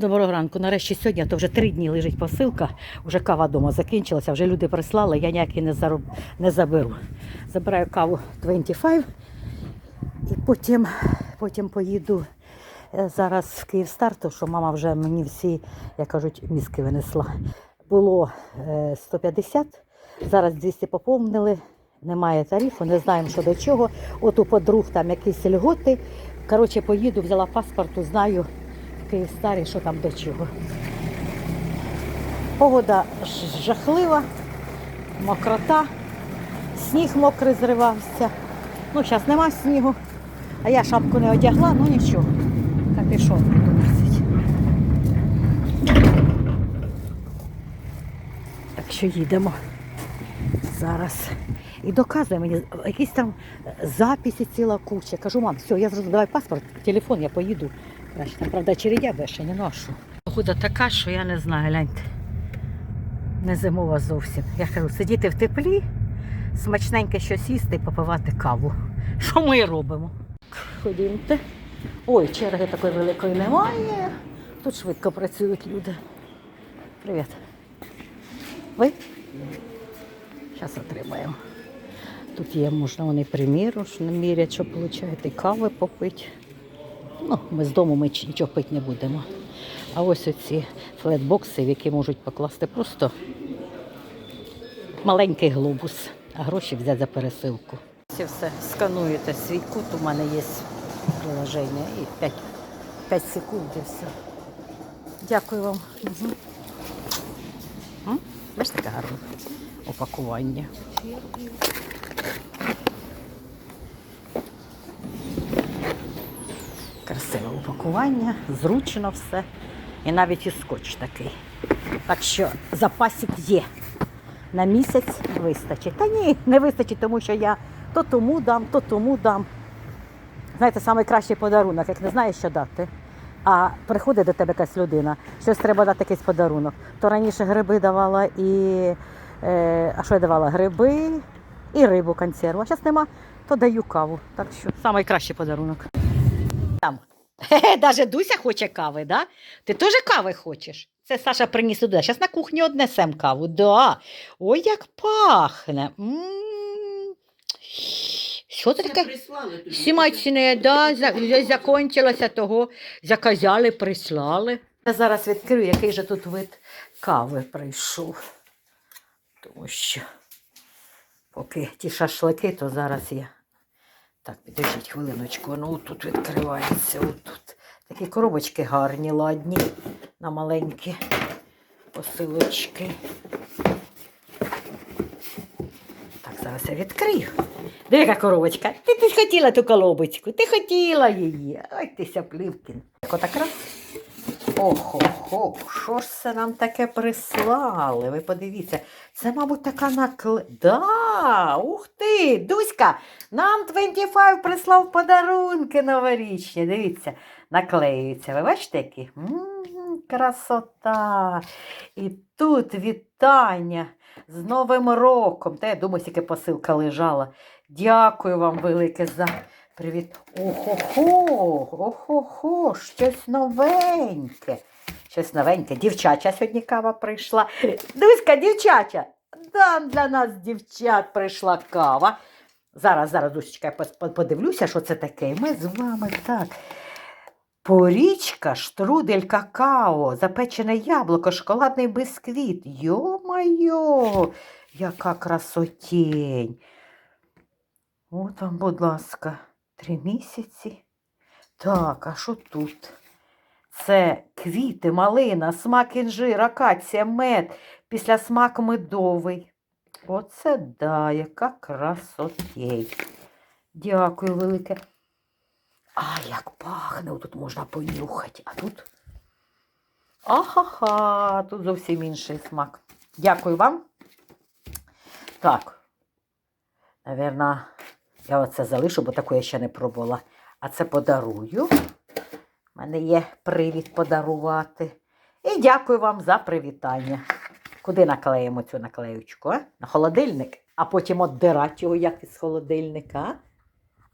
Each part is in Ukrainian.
Доброго ранку. Нарешті сьогодні, а то вже три дні лежить посилка, вже кава вдома закінчилася, вже люди прислали, я ніяк її не, зароб... не заберу. Забираю каву 25 і потім, потім поїду е, зараз в Київстар, тому що мама вже мені всі, як кажуть, мізки винесла. Було е, 150, зараз 200 поповнили, немає тарифу, не знаємо, що до чого. От у подруг там якісь льготи. Коротше, поїду, взяла паспорт, знаю. Київстарі, що там до чого. Погода жахлива, мокрота, сніг мокрий зривався. Ну, зараз нема снігу, а я шапку не одягла, ну нічого. Капішон буду. Так що їдемо зараз. І доказує мені, якісь там записи ціла куча. Кажу, мам, все, я зразу давай паспорт, телефон, я поїду. Краще, там, правда, чередя беше, не ношу. Погода така, що я не знаю, гляньте. Не зимова зовсім. Я кажу, сидіти в теплі, смачненьке щось їсти і попивати каву. Що ми робимо? Ходімте. Ой, черги такої великої немає. Тут швидко працюють люди. Привіт. Ви? Зараз отримаємо. Тут є, можна вони приміру, мірять, що получають, і кави попити. Ну, ми з дому ми нічого пити не будемо. А ось оці флетбокси, в які можуть покласти просто маленький глобус, а гроші взяти за пересилку. Всі все скануєте свій кут, у мене є приложення і 5, 5 секунд і все. Дякую вам. Угу. Бачите, таке гарне упакування. Красиве упакування, зручно все. І навіть і скотч такий. Так що запасик є. На місяць вистачить. Та ні, не вистачить, тому що я то тому дам, то тому дам. Знаєте, найкращий подарунок, як не знаєш, що дати. А приходить до тебе якась людина, щось треба дати якийсь подарунок. То раніше гриби давала і. Е, а що я давала? Гриби і рибу консерву. А зараз нема, то даю каву. Так що найкращий подарунок. Там. Даже Дуся хоче кави, да? Ти теж кави хочеш? Це Саша приніс туди. Зараз на кухні однесем каву. Да. Ой, як пахне. Що це таке? Сімачне, да, вже закінчилося того, заказали, прислали. Я зараз відкрию, який же тут вид кави прийшов. Тому що поки ті шашлики, то зараз я. Так, підождіть хвилиночку, ну тут відкривається, отут. Такі коробочки гарні, ладні, на маленькі посилочки. Так, зараз я відкрию. Де яка коробочка? Ти, ти хотіла ту коробочку, ти хотіла її. Ой, ти сяплівкін. Так отак раз. Охо-хо, що ж це нам таке прислали? Ви подивіться, це, мабуть, така накле... Да, ух ти, Дуська, нам 25 прислав подарунки новорічні. Дивіться, наклеюються. Ви бачите, які? М, красота. І тут вітання з Новим роком. Та я думаю, скільки посилка лежала. Дякую вам велике за привіт. Охо-хо, охо-хо, щось новеньке. Щось новеньке. Дівчача сьогодні кава прийшла. Дуська, дівчача. Да, для нас дівчат прийшла кава. Зараз, зараз, Дусечка, я подивлюся, що це таке. Ми з вами так. Порічка, штрудель какао, запечене яблуко, шоколадний бисквіт. Йо-майо, яка красотень. От вам, будь ласка, три місяці. Так, а що тут? Це квіти, малина, смак інжир, акація, мед, після смак медовий. Оце да, яка красотей. Дякую велике. А, як пахне, тут можна понюхати. А тут. Ахаха, тут зовсім інший смак. Дякую вам. Так. Наверно, я оце залишу, бо таку я ще не пробувала. А це подарую. У мене є привід подарувати. І дякую вам за привітання. Куди наклеїмо цю наклеючку? А? На холодильник, а потім отдирати його як із холодильника.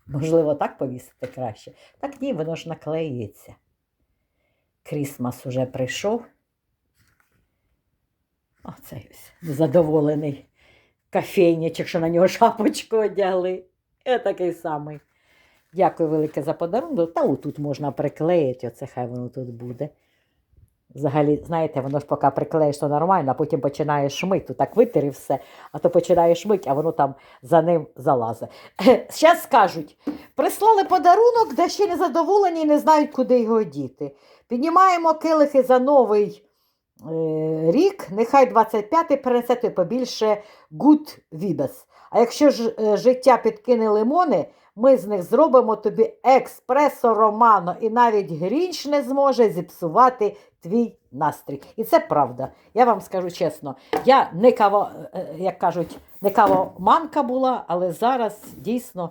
Можливо, так повісити краще. Так ні, воно ж наклеюється. Крісмас уже прийшов. Оцей ось незадоволений кофейничок, що на нього шапочку одягли. Я такий самий. Дякую велике за подарунок. Та отут можна приклеїти, оце хай воно тут буде. Взагалі, знаєте, воно ж поки приклеїш, то нормально, а потім починаєш шмить, то так витери все, а то починаєш шмить, а воно там за ним залазить. Зараз скажуть, прислали подарунок, де ще не задоволені і не знають, куди його діти. Піднімаємо килихи за новий е, рік, нехай 25-й перенесете побільше good vibes. А якщо ж е, життя підкине лимони, ми з них зробимо тобі експресо романо, і навіть грінч не зможе зіпсувати твій настрій. І це правда. Я вам скажу чесно, я не каво, е, як кажуть, не кавоманка була, але зараз дійсно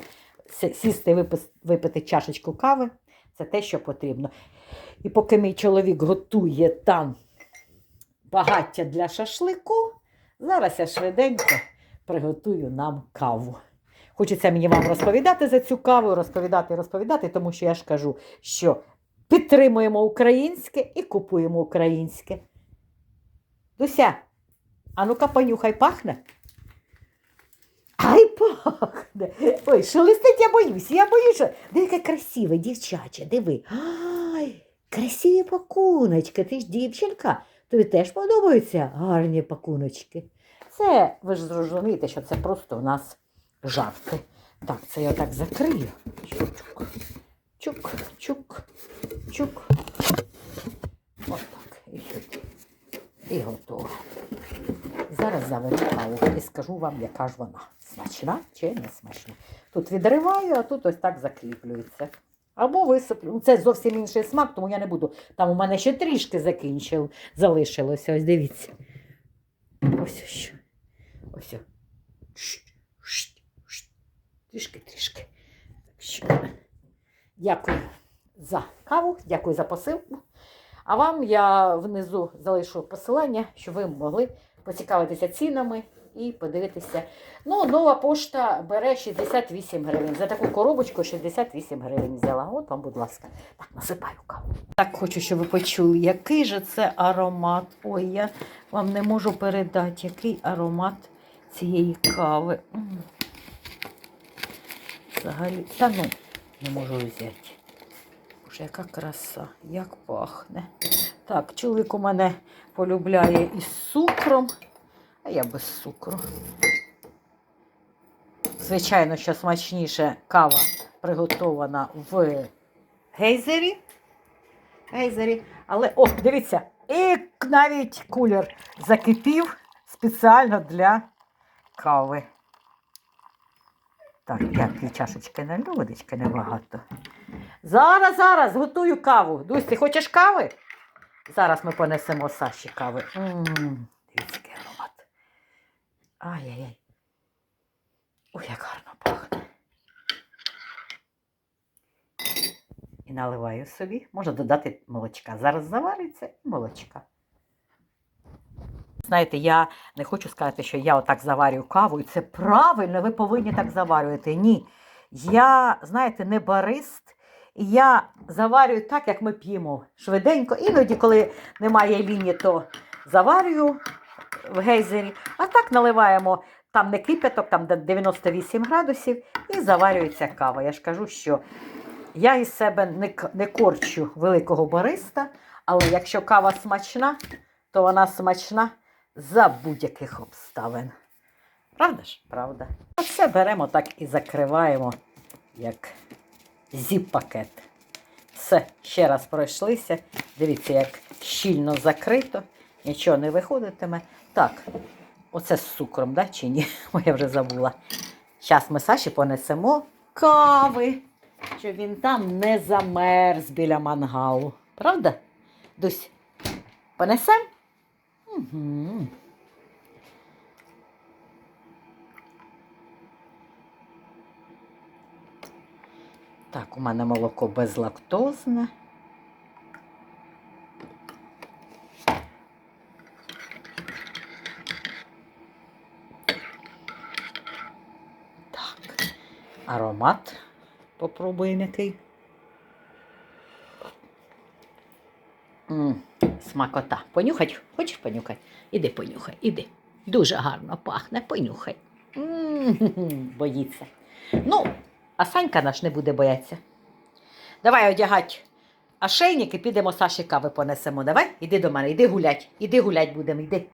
сі- сісти випити чашечку кави це те, що потрібно. І поки мій чоловік готує там багаття для шашлику, зараз я швиденько приготую нам каву. Хочеться мені вам розповідати за цю каву, розповідати, розповідати, тому що я ж кажу, що підтримуємо українське і купуємо українське. Дуся, а ну-ка понюхай, пахне? Ай, пахне. Ой, шелестить, я боюсь, я боюся. Диви, яке красиве, дівчаче, диви. Ай, красиві пакуночки, ти ж дівчинка. Тобі теж подобаються гарні пакуночки. Це, ви ж зрозумієте, що це просто у нас жарти. Так, це я так закрию. Чук, чук, чук, чук. Ось так. І, і готово. Зараз заварю каву і скажу вам, яка ж вона. Смачна чи не смачна. Тут відриваю, а тут ось так закріплюється. Або висиплю. Ну, Це зовсім інший смак, тому я не буду. Там у мене ще трішки закінчив, залишилося. Ось дивіться. Ось що. Ось. Шт, шт, шт. Трішки, трішки. Дякую за каву, дякую за посилку. А вам я внизу залишу посилання, щоб ви могли поцікавитися цінами і подивитися. Ну, нова пошта бере 68 гривень. За таку коробочку 68 гривень взяла. От вам, будь ласка. Так, насипаю каву. Так хочу, щоб ви почули, який же це аромат. Ой, я вам не можу передати, який аромат цієї кави. Взагалі, та ну, не можу взяти. Боже, яка краса, як пахне. Так, чоловік у мене полюбляє із цукром, а я без цукру. Звичайно, що смачніше кава приготована в гейзері. Гейзері. Але, о, дивіться, і навіть кулер закипів спеціально для кави. Так, я дві чашечки налю, водички небагато. Зараз, зараз готую каву. Дусь, ти хочеш кави? Зараз ми понесемо Саші кави. Дивіться, аромат. Ай-яй-яй. Ой, як гарно пахне. І наливаю собі. Можна додати молочка. Зараз завариться і молочка. Знаєте, я не хочу сказати, що я отак заварюю каву, і це правильно, ви повинні так заварювати. Ні. Я, знаєте, не барист, і я заварюю так, як ми п'ємо. Швиденько. Іноді, коли немає лінії, то заварюю в гейзері, а так наливаємо там не кипяток, там 98 градусів, і заварюється кава. Я ж кажу, що я із себе не, не корчу великого бариста, але якщо кава смачна, то вона смачна за будь-яких обставин. Правда ж? Правда. Оце беремо так і закриваємо, як зіп-пакет. Все, ще раз пройшлися. Дивіться, як щільно закрито, нічого не виходитиме. Так, оце з цукром, да, чи ні? О, я вже забула. Зараз ми Саші понесемо кави, щоб він там не замерз біля мангалу. Правда? Дусь, понесем? Так, у мене молоко безлактозне. Так, аромат попробуємо який. М, смакота. Понюхать? Хочеш понюхати? Іди понюхай, іди. Дуже гарно пахне, понюхай. М, Боїться. Ну, а Санька наш не буде боятися. Давай одягать ошейник і підемо Саші кави понесемо. Давай, іди до мене, іди гулять, іди гулять будемо, іди.